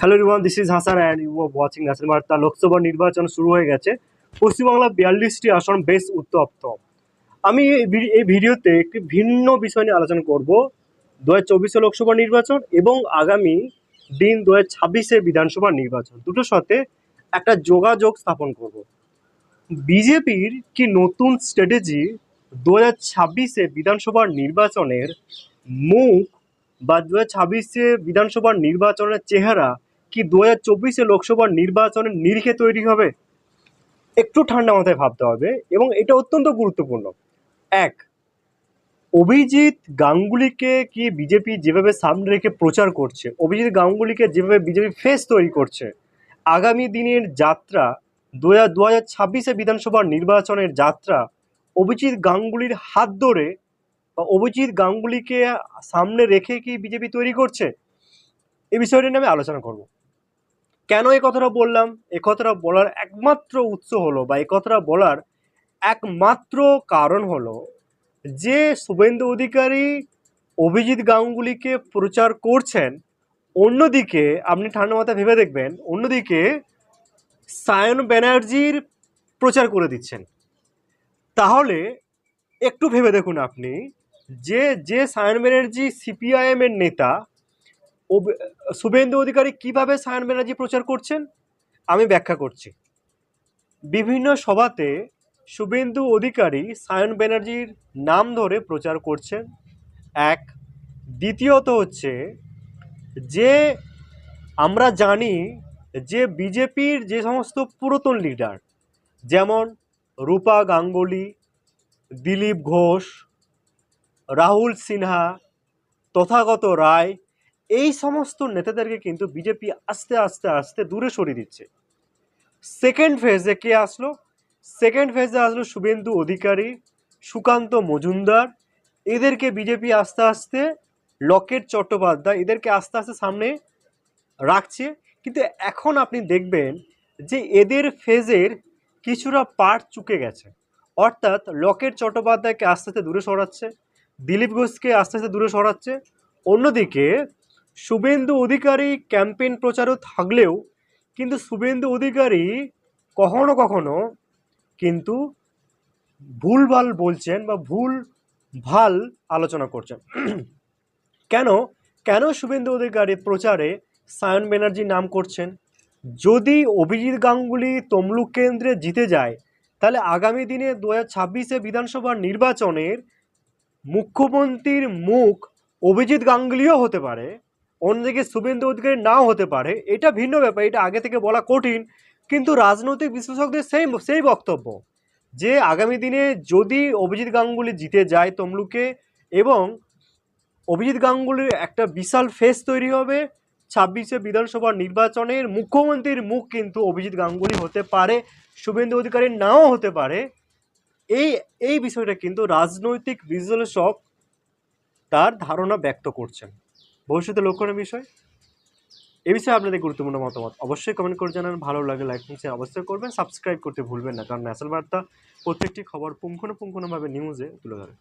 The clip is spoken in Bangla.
Hello Riwan this is Hasan and you are watching Hasan Barta Lok Sabha নির্বাচন শুরু হয়ে গেছে। পশ্চিমবাংলা বিয়াল্লিশটি আসন বেশ উত্তপ্ত। আমি এই ভিডিওতে একটি ভিন্ন বিষয় নিয়ে আলোচনা করব। দু হাজার লোকসভা নির্বাচন এবং আগামী দিন দু হাজার বিধানসভা নির্বাচন। দুটোর সাথে একটা যোগাযোগ স্থাপন করব। বিজেপির কি নতুন স্ট্র্যাটেজি দু হাজার ছাব্বিশে বিধানসভার নির্বাচনের মুখ বা দু হাজার ছাব্বিশে বিধানসভার নির্বাচনের চেহারা কি দু হাজার চব্বিশে লোকসভার নির্বাচনের নিরিখে তৈরি হবে? একটু ঠান্ডা মাথায় ভাবতে হবে এবং এটা অত্যন্ত গুরুত্বপূর্ণ। এক, অভিজিৎ গাঙ্গুলিকে কি বিজেপি যেভাবে সামনে রেখে প্রচার করছে, অভিজিৎ গাঙ্গুলিকে যেভাবে বিজেপি ফেস তৈরি করছে, আগামী দিনের যাত্রা দু হাজার দু হাজার ছাব্বিশে বিধানসভার নির্বাচনের যাত্রা, অভিজিৎ গাঙ্গুলির হাত ধরে বা অভিজিৎ গাঙ্গুলিকে সামনে রেখে কি বিজেপি তৈরি করছে? এই বিষয়টি নিয়ে আমি আলোচনা করব। কেন এই কথাটা বললাম? এ কথাটা বলার একমাত্র উৎস হলো বা এই কথাটা বলার একমাত্র কারণ হলো যে শুভেন্দু অধিকারী অভিজিৎ গাঙ্গুলিকে প্রচার করছেন, অন্যদিকে আপনি ঠান্ডা মাথায় ভেবে দেখবেন, অন্যদিকে সায়ন ব্যানার্জির প্রচার করে দিচ্ছেন। তাহলে একটু ভেবে দেখুন আপনি যে যে সায়ন ব্যানার্জি সিপিআইএম এর নেতা শুভেন্দু অধিকারী কীভাবে সায়ন ব্যানার্জি প্রচার করছেন? আমি ব্যাখ্যা করছি। বিভিন্ন সভাতে শুভেন্দু অধিকারী সায়ন ব্যানার্জির নাম ধরে প্রচার করছেন। এক। দ্বিতীয়ত হচ্ছে যে, আমরা জানি যে বিজেপির যে সমস্ত পুরাতন লিডার, যেমন রূপা গাঙ্গুলি, দিলীপ ঘোষ রাহুল সিনহা, তথাগত রায়, এই সমস্ত নেতাদেরকে কিন্তু বিজেপি আস্তে আস্তে আস্তে দূরে সরিয়ে দিচ্ছে। সেকেন্ড ফেজে কে আসলো? সেকেন্ড ফেজে আসলো শুভেন্দু অধিকারী, সুকান্ত মজুমদার। এদেরকে বিজেপি আস্তে আস্তে লকেট চট্টোপাধ্যায় এদেরকে আস্তে আস্তে সামনে রাখছে। কিন্তু এখন আপনি দেখবেন যে এদের ফেজের কিছুটা পার্ট চুকে গেছে। অর্থাৎ লকেট চট্টোপাধ্যায়কে আস্তে আস্তে দূরে সরাচ্ছে। দিলীপ ঘোষকে আস্তে আস্তে দূরে সরাচ্ছে। অন্যদিকে, শুভেন্দু অধিকারী ক্যাম্পেইন প্রচারও থাকলেও কিন্তু শুভেন্দু অধিকারী কখনো কখনো কিন্তু ভুলভাল বলছেন বা ভুল ভালো আলোচনা করছেন। কেন? কেন শুভেন্দু অধিকারী প্রচারে সায়ন ব্যানার্জির নাম করছেন? যদি অভিজিৎ গাঙ্গুলি তমলুক কেন্দ্রে জিতে যায়, তাহলে আগামী দিনে দু হাজার ছাব্বিশে বিধানসভা নির্বাচনের মুখ্যমন্ত্রীর মুখ অভিজিৎ গাঙ্গুলিও হতে পারে, অন্যদিকে শুভেন্দু অধিকারী নাও হতে পারে। এটা ভিন্ন ব্যাপার, এটা আগে থেকে বলা কঠিন, কিন্তু রাজনৈতিক বিশ্লেষকদের সেই সেই বক্তব্য যে আগামী দিনে যদি অভিজিৎ গাঙ্গুলি জিতে যায় তমলুকে এবং অভিজিৎ গাঙ্গুলির একটা বিশাল ফেস তৈরি হবে ছাব্বিশে বিধানসভা নির্বাচনের, মুখ্যমন্ত্রীর মুখ কিন্তু অভিজিৎ গাঙ্গুলি হতে পারে, শুভেন্দু অধিকারী নাও হতে পারে। এই এই বিষয়টা কিন্তু রাজনৈতিক বিশ্লেষক তার ধারণা ব্যক্ত করছেন। ভবিষ্যতে লক্ষণের বিষয়? এ বিষয়ে আপনাদের গুরুত্বপূর্ণ মতামত অবশ্যই কমেন্ট করে জানান। ভালো লাগে লাইক শেয়ার অবশ্যই করবেন। সাবস্ক্রাইব করতে ভুলবেন না, কারণ ন্যাশনাল বার্তা প্রত্যেকটি খবর পুঙ্খানুপুঙ্খনভাবে নিউজে তুলে ধরে।